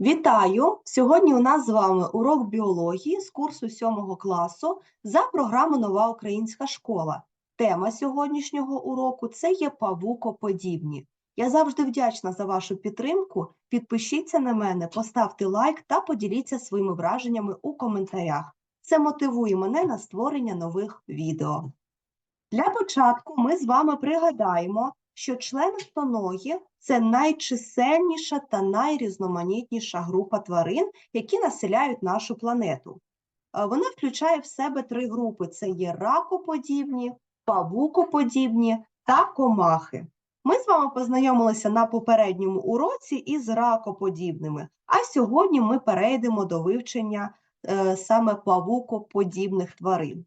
Вітаю! Сьогодні у нас з вами урок біології з курсу 7 класу за програмою Нова Українська школа. Тема сьогоднішнього уроку це є павукоподібні. Я завжди вдячна за вашу підтримку. Підпишіться на мене, поставте лайк та поділіться своїми враженнями у коментарях. Це мотивує мене на створення нових відео. Для початку ми з вами пригадаємо, що членистоногие – це найчисельніша та найрізноманітніша група тварин, які населяють нашу планету. Е, Вона включає в себе три групи: це є ракоподібні, павукоподібні та комахи. Ми з вами познайомилися на попередньому уроці із ракоподібними, а сьогодні ми перейдемо до вивчення е, саме павукоподібних тварин.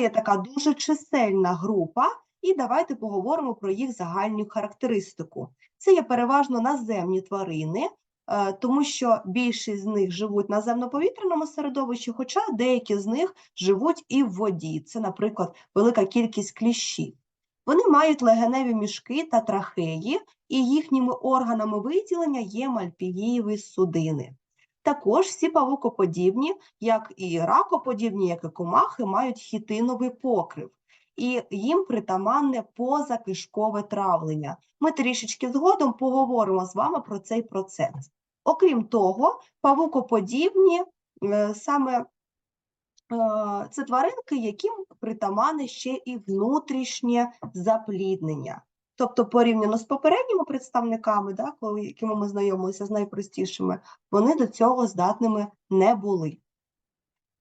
Це така дуже чисельна група, і давайте поговоримо про їх загальну характеристику. Це є переважно наземні тварини, е, тому що більшість з них живуть на земноповітряному середовищі, хоча деякі з них живуть і в воді. Це, наприклад, велика кількість кліщів. Вони мають легеневі мішки та трахеї, і їхніми органами виділення є мальпігієві судини. Також всі павукоподібні, як і ракоподібні, як і комахи, мають хітиновий покрив, і їм притаманне позакишкове травлення. Ми трішечки згодом поговоримо з вами про цей процес. Окрім того, павукоподібні е, саме е, це тваринки, яким притаманне ще і внутрішнє запліднення. Тобто, порівняно з попередніми представниками, да, коли, якими ми знайомилися з найпростішими, вони до цього здатними не були.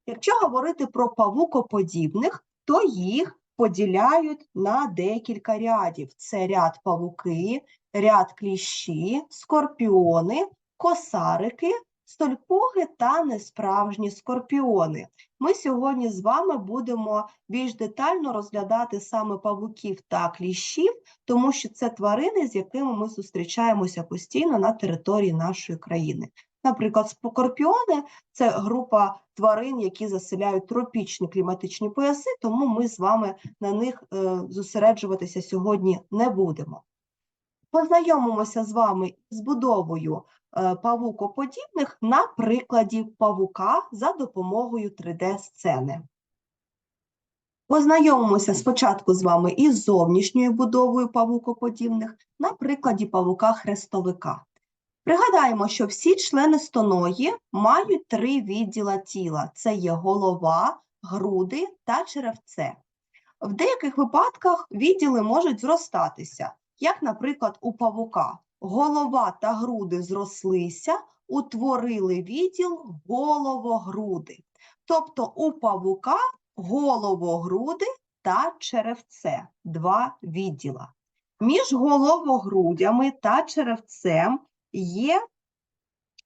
Якщо говорити про павукоподібних, то їх поділяють на декілька рядів. Це ряд павуки, ряд кліщі, скорпіони, косарики, стольпуги та несправжні скорпіони. Ми сьогодні з вами будемо більш детально розглядати саме павуків та кліщів, тому що це тварини, з якими ми зустрічаємося постійно на території нашої країни. Наприклад, скорпіони – це група тварин, які заселяють тропічні кліматичні пояси, тому ми з вами на них е, зосереджуватися сьогодні не будемо. Познайомимося з вами з будовою е, павукоподібних на прикладі павука за допомогою 3D-сцени. Познайомимося спочатку з вами із зовнішньою будовою павукоподібних на прикладі павука-хрестовика. Пригадаємо, що всі члени стоної мають три відділа тіла: це є голова, груди та черевце. В деяких випадках відділи можуть зростатися, як, наприклад, у павука. Голова та груди зрослися, утворили відділ головогруди. Тобто у павука головогруди та черевце два відділа. Між головогрудями та черевцем є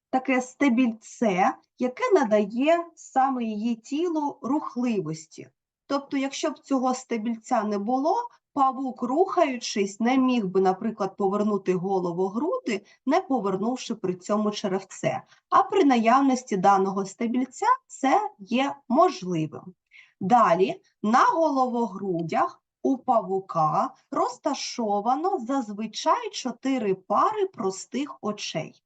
таке стебільце, яке надає саме її тілу рухливості. Тобто, якщо б цього стебільця не було, павук, рухаючись, не міг би, наприклад, повернути голову груди, не повернувши при цьому черевце. А при наявності даного стебільця це є можливим. Далі на головогрудях у павука розташовано зазвичай чотири пари простих очей.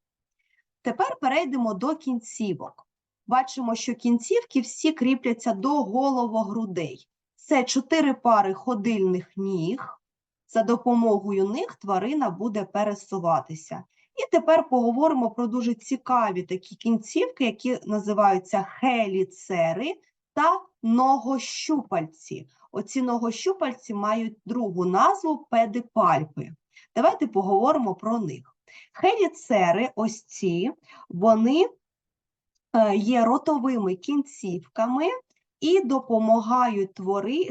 Тепер перейдемо до кінцівок. Бачимо, що кінцівки всі кріпляться до головогрудей. Це чотири пари ходильних ніг. За допомогою них тварина буде пересуватися. І тепер поговоримо про дуже цікаві такі кінцівки, які називаються хеліцери та ногощупальці. Оці ногощупальці мають другу назву педипальпи. Давайте поговоримо про них. Хеліцери, ось ці, вони е, є ротовими кінцівками і допомагають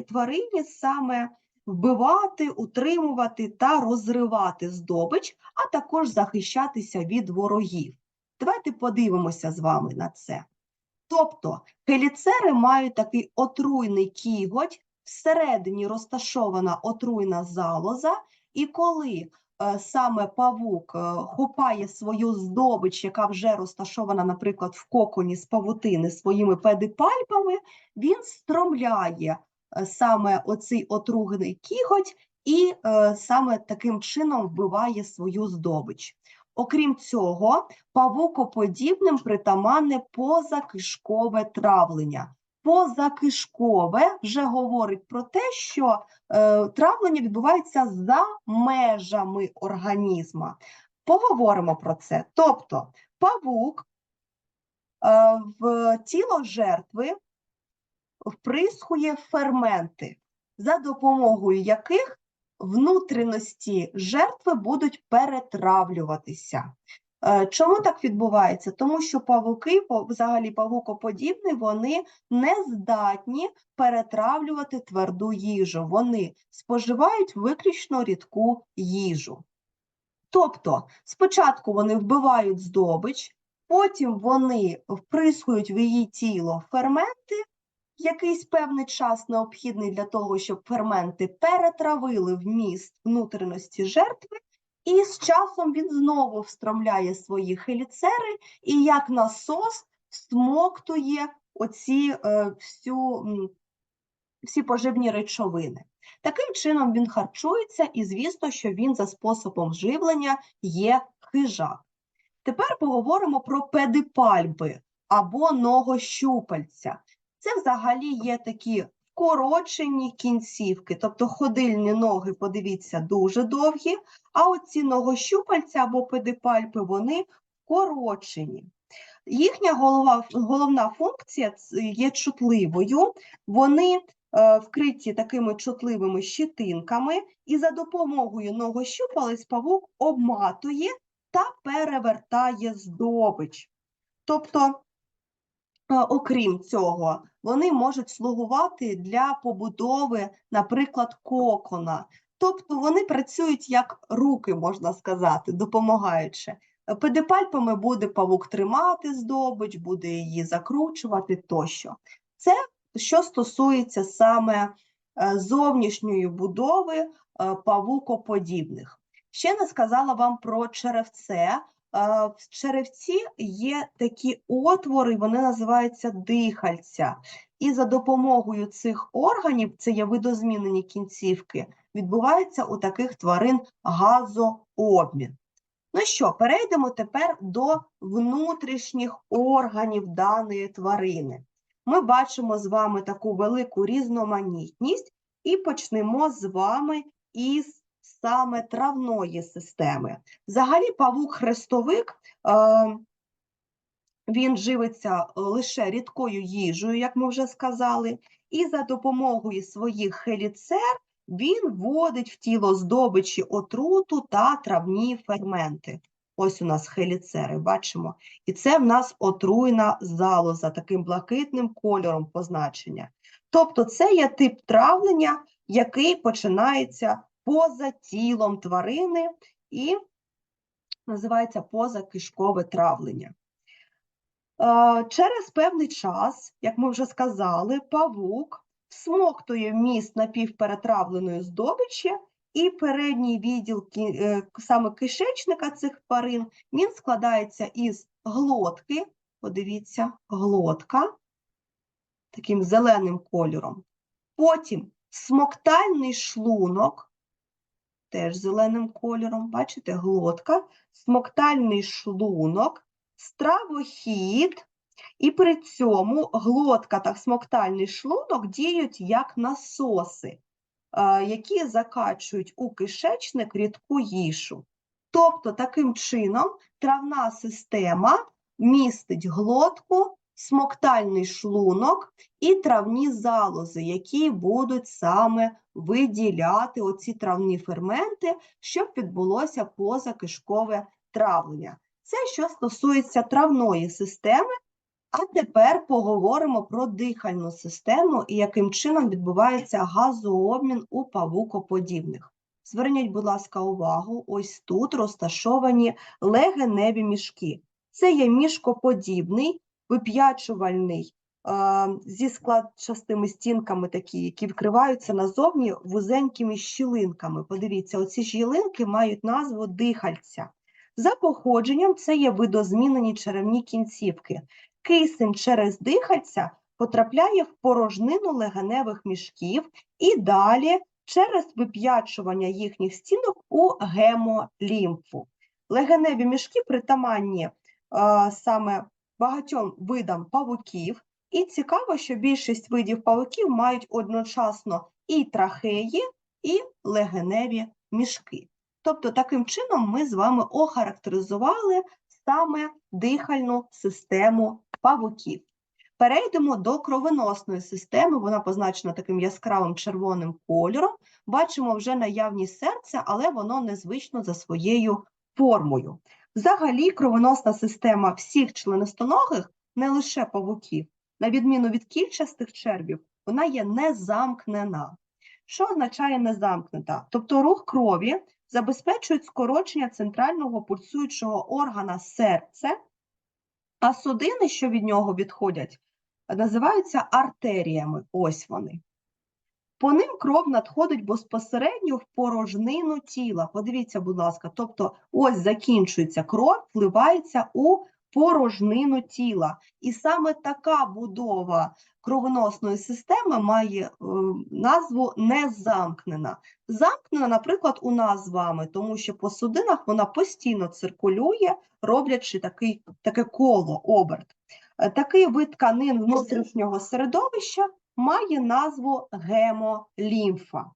тварині саме вбивати, утримувати та розривати здобич, а також захищатися від ворогів. Давайте подивимося з вами на це. Тобто хеліцери мають такий отруйний кіготь, всередині розташована отруйна залоза, і коли е, саме павук е, хопає свою здобич, яка вже розташована, наприклад, в коконі з павутини своїми педипальпами, він стромляє е, саме оцей отруйний кіготь і саме таким чином вбиває свою здобич. Окрім цього, павукоподібним притаманне позакишкове травлення. Позакишкове вже говорить про те, що е, травлення відбувається за межами організма. Поговоримо про це. Тобто, павук е, в тіло жертви вприскує ферменти, за допомогою яких внутрішності жертви будуть перетравлюватися. Е, Чому так відбувається? Тому що павуки, взагалі павукоподібні, вони не здатні перетравлювати тверду їжу. Вони споживають виключно рідку їжу. Тобто, спочатку вони вбивають здобич, потім вони вприскують в її тіло ферменти, якийсь певний час необхідний для того, щоб ферменти перетравили вміст внутрішності жертви, і з часом він знову встромляє свої хеліцери і як насос всмоктує оці е, всю, всі поживні речовини. Таким чином він харчується, і звісно, що він за способом живлення є хижак. Тепер поговоримо про педипальби або ногощупальця. Це взагалі є такі вкорочені кінцівки, тобто ходильні ноги, подивіться, дуже довгі, а оці ногощупальця або педипальпи, вони вкорочені. Їхня голова, головна функція є чутливою. Вони е, вкриті такими чутливими щитинками, і за допомогою ногощупалець павук обматує та перевертає здобич. Тобто, е, окрім цього, вони можуть слугувати для побудови, наприклад, кокона. Тобто вони працюють як руки, можна сказати, допомагаючи. Педипальпами буде павук тримати здобич, буде її закручувати тощо. Це що стосується саме е, зовнішньої будови е, павукоподібних. Ще не сказала вам про черевце. Е, В черевці є такі отвори, вони називаються дихальця. І за допомогою цих органів, це є видозмінені кінцівки, відбувається у таких тварин газообмін. Ну що, перейдемо тепер до внутрішніх органів даної тварини. Ми бачимо з вами таку велику різноманітність і почнемо з вами із саме травної системи. Взагалі, павук-хрестовик, е, він живиться лише рідкою їжею, як ми вже сказали, і за допомогою своїх хеліцер він вводить в тіло здобичі отруту та травні ферменти. Ось у нас хеліцери, бачимо. І це в нас отруйна залоза, таким блакитним кольором позначення. Тобто це є тип травлення, який починається поза тілом тварини і називається позакишкове травлення. Е, Через певний час, як ми вже сказали, павук всмоктує вміст напівперетравленої здобичі, і передній відділ е, саме кишечника цих тварин він складається із глотки. Подивіться, глотка таким зеленим кольором. Потім смоктальний шлунок, теж зеленим кольором, бачите, глотка, смоктальний шлунок, стравохід, і при цьому глотка та смоктальний шлунок діють як насоси, е, які закачують у кишечник рідку їжу. Тобто, таким чином, травна система містить глотку, смоктальний шлунок і травні залози, які будуть саме виділяти оці травні ферменти, щоб відбулося позакишкове травлення. Це що стосується травної системи. А тепер поговоримо про дихальну систему і яким чином відбувається газообмін у павукоподібних. Зверніть, будь ласка, увагу, ось тут розташовані легеневі мішки. Це є мішкоподібний, вип'ячувальний, е, зі складчастими стінками такі, які вкриваються назовні вузенькими щілинками. Подивіться, оці щілинки мають назву дихальця. За походженням це є видозмінені черевні кінцівки. Кисень через дихальця потрапляє в порожнину легеневих мішків і далі через вип'ячування їхніх стінок у гемолімфу. Легеневі мішки притаманні е, саме багатьом видам павуків. І цікаво, що більшість видів павуків мають одночасно і трахеї, і легеневі мішки. Тобто, таким чином ми з вами охарактеризували саме дихальну систему павуків. Перейдемо до кровоносної системи. Вона позначена таким яскравим червоним кольором. Бачимо вже наявність серця, але воно незвично за своєю формою. Взагалі, кровоносна система всіх членистоногих, не лише павуків, на відміну від кільчастих червів, вона є незамкнена. Що означає незамкнута? Тобто рух крові забезпечують скорочення центрального пульсуючого органа серце, а судини, що від нього відходять, називаються артеріями. Ось вони. По ним кров надходить безпосередньо в порожнину тіла. Подивіться, будь ласка, тобто ось закінчується кров, вливається у порожнину тіла. І саме така будова кровоносної системи має е, назву незамкнена. Замкнена, наприклад, у нас з вами, тому що по судинах вона постійно циркулює, роблячи такий, таке коло, оберт. Е, Такий вид тканин внутрішнього середовища має назву гемолімфа.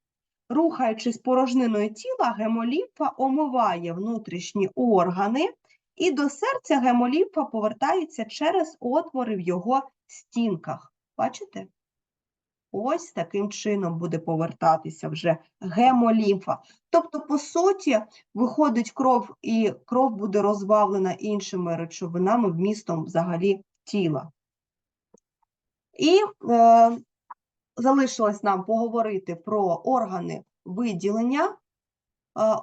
Рухаючись порожниною тіла, гемолімфа омиває внутрішні органи, і до серця гемолімфа повертається через отвори в його стінках. Бачите? Ось таким чином буде повертатися вже гемолімфа. Тобто, по суті, виходить кров, і кров буде розбавлена іншими речовинами вмістом взагалі тіла. І е, залишилось нам поговорити про органи виділення. Е,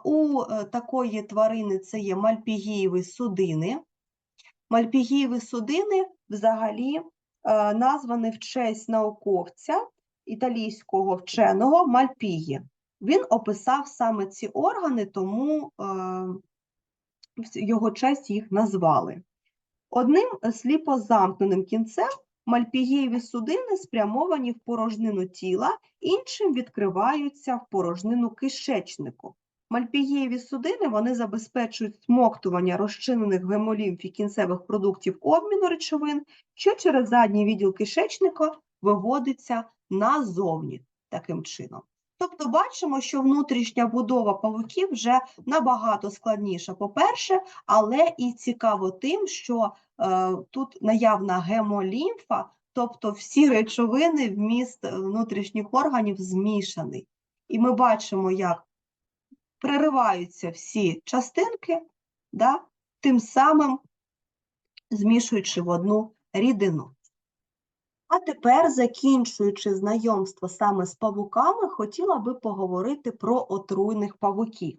У е, такої тварини це є мальпігієві судини. Мальпігієві судини взагалі е, названі в честь науковця італійського вченого Мальпії. Він описав саме ці органи, тому його честь їх назвали. Одним сліпозамкненим кінцем мальпігієві судини спрямовані в порожнину тіла, іншим відкриваються в порожнину кишечнику. Мальпігієві судини вони забезпечують смоктування розчинених в гемолімфі кінцевих продуктів обміну речовин, що через задній відділ кишечника виводиться назовні таким чином. Тобто бачимо, що внутрішня будова павуків вже набагато складніша, по-перше, але і цікаво тим, що е, тут наявна гемолімфа, тобто всі речовини вміст е, внутрішніх органів змішаний. І ми бачимо, як перериваються всі частинки, да, тим самим змішуючи в одну рідину. А тепер, закінчуючи знайомство саме з павуками, хотіла би поговорити про отруйних павуків.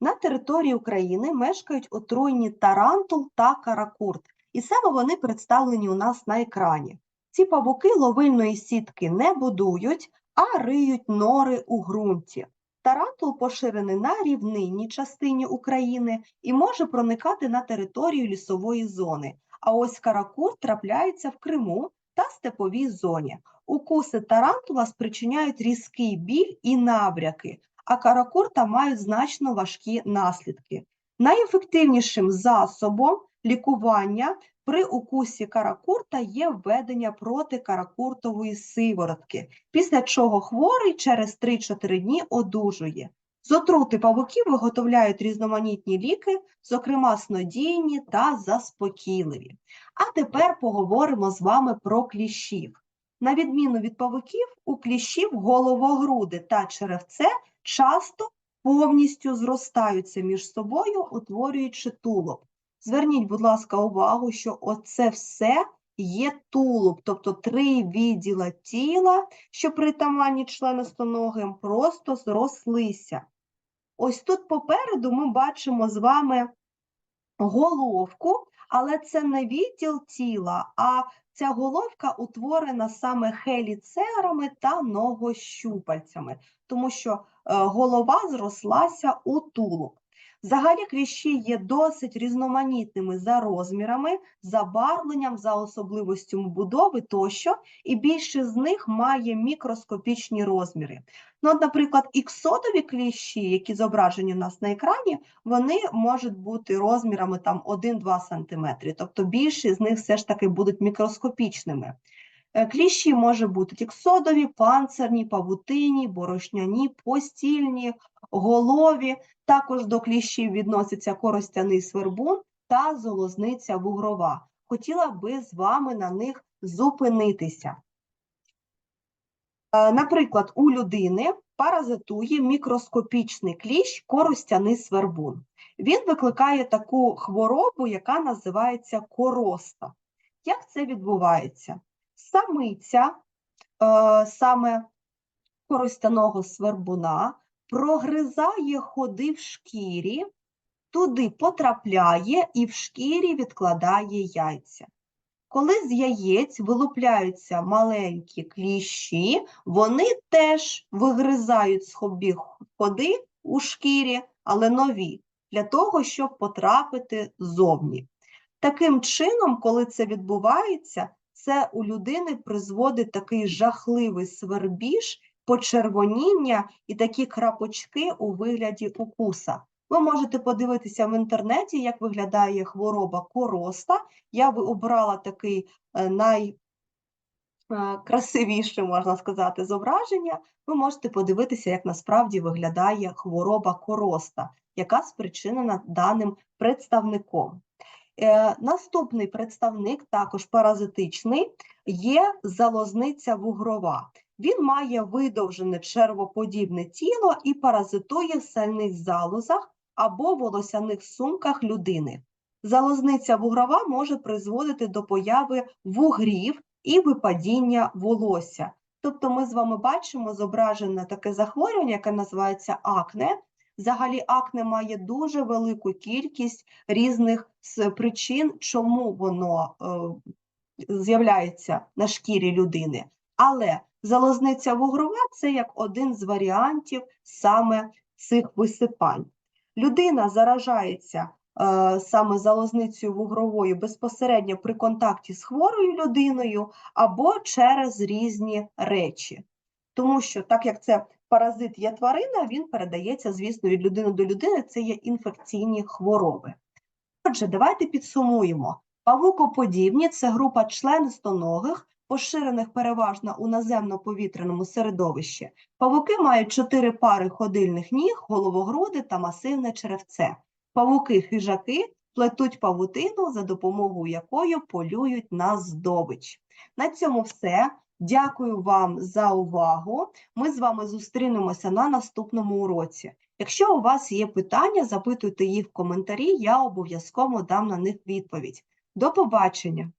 На території України мешкають отруйні тарантул та каракурт, і саме вони представлені у нас на екрані. Ці павуки ловильної сітки не будують, а риють нори у ґрунті. Тарантул поширений на рівнинній частині України і може проникати на територію лісової зони. А ось каракурт трапляється в Криму та степовій зоні. Укуси тарантула спричиняють різкий біль і набряки, а каракурта мають значно важкі наслідки. Найефективнішим засобом лікування при укусі каракурта є введення протикаракуртової сиворотки, після чого хворий через 3-4 дні одужує. З отрути павуків виготовляють різноманітні ліки, зокрема снодійні та заспокійливі. А тепер поговоримо з вами про кліщів. На відміну від павуків, у кліщів головогруди та черевце часто повністю зростаються між собою, утворюючи тулуб. Зверніть, будь ласка, увагу, що оце все є тулуб, тобто три відділа тіла, що притаманні членистоногим, просто зрослися. Ось тут попереду ми бачимо з вами головку, але це не відділ тіла, а ця головка утворена саме хеліцерами та ногощупальцями, тому що е, голова зрослася у тулуб. Взагалі кліщі є досить різноманітними за розмірами, забарвленням, за особливостями будови тощо, і більшість з них має мікроскопічні розміри. Ну, от, наприклад, іксодові кліщі, які зображені у нас на екрані, вони можуть бути розмірами 1-2 см, тобто більшість з них все ж таки будуть мікроскопічними. Е, Кліщі можуть бути тіксодові, панцирні, павутині, борошняні, постільні, голові. Також до кліщів відноситься коростяний свербун та золозниця вугрова. Хотіла би з вами на них зупинитися. Е, Наприклад, у людини паразитує мікроскопічний кліщ коростяний свербун. Він викликає таку хворобу, яка називається короста. Як це відбувається? Самиця е, саме коростяного свербуна прогризає ходи в шкірі, туди потрапляє і в шкірі відкладає яйця. Коли з яєць вилупляються маленькі кліщі, вони теж вигризають собі ходи у шкірі, але нові, для того, щоб потрапити ззовні. Таким чином, коли це відбувається, це у людини призводить такий жахливий свербіж, почервоніння і такі крапочки у вигляді укуса. Ви можете подивитися в інтернеті, як виглядає хвороба короста. Я би обрала такий е, найкрасивіше, можна сказати, зображення. Ви можете подивитися, як насправді виглядає хвороба короста, яка спричинена даним представником. Е, Наступний представник, також паразитичний, є залозниця вугрова. Він має видовжене червоподібне тіло і паразитує в сальних залозах або волосяних сумках людини. Залозниця вугрова може призводити до появи вугрів і випадіння волосся. Тобто ми з вами бачимо зображене таке захворювання, яке називається акне. Взагалі, акне має дуже велику кількість різних причин, чому воно е, з'являється на шкірі людини. Але залозниця вугрова це як один з варіантів саме цих висипань. Людина заражається е, саме залозницею вугровою безпосередньо при контакті з хворою людиною або через різні речі. Тому що, так як це паразит є тварина, він передається, звісно, від людини до людини, це є інфекційні хвороби. Отже, давайте підсумуємо. Павукоподібні це група членистоногих, поширених переважно у наземно-повітряному середовищі. Павуки мають чотири пари ходильних ніг, головогруди та масивне черевце. Павуки-хижаки плетуть павутину, за допомогою якої полюють на здобич. На цьому все. Дякую вам за увагу. Ми з вами зустрінемося на наступному уроці. Якщо у вас є питання, запитуйте їх в коментарі, я обов'язково дам на них відповідь. До побачення!